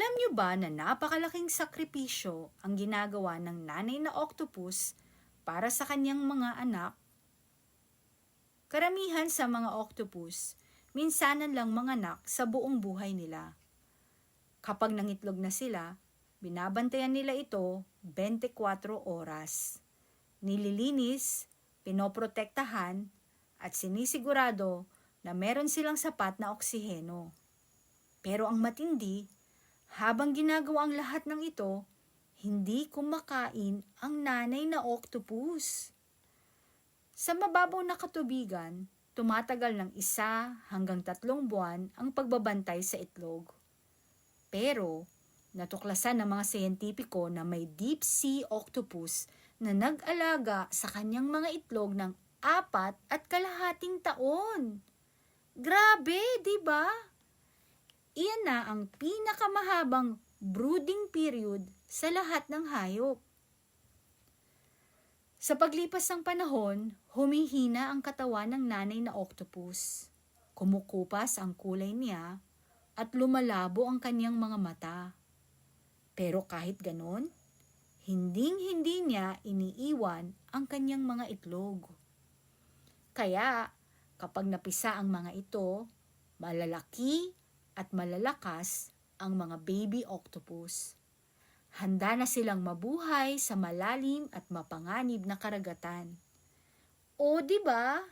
Alam niyo ba na napakalaking sakripisyo ang ginagawa ng nanay na octopus para sa kanyang mga anak? Karamihan sa mga octopus, minsanan lang manganak sa buong buhay nila. Kapag nangitlog na sila, binabantayan nila ito 24 oras. Nililinis, pinoprotektahan, at sinisigurado na meron silang sapat na oksiheno. Pero ang matindi, habang ginagawa ang lahat ng ito, hindi kumakain ang nanay na octopus. Sa mababaw na katubigan, tumatagal ng isa hanggang tatlong buwan ang pagbabantay sa itlog. Pero, natuklasan ng mga siyentipiko na may deep sea octopus na nag-alaga sa kanyang mga itlog ng apat at kalahating taon. Grabe, di ba? Iyan na ang pinakamahabang brooding period sa lahat ng hayop. Sa paglipas ng panahon, humihina ang katawan ng nanay na octopus. Kumukupas ang kulay niya at lumalabo ang kanyang mga mata. Pero kahit ganon, hinding-hindi niya iniiwan ang kanyang mga itlog. Kaya, kapag napisa ang mga ito, malalaki at malalakas ang mga baby octopus. Handa na silang mabuhay sa malalim at mapanganib na karagatan. O, di ba?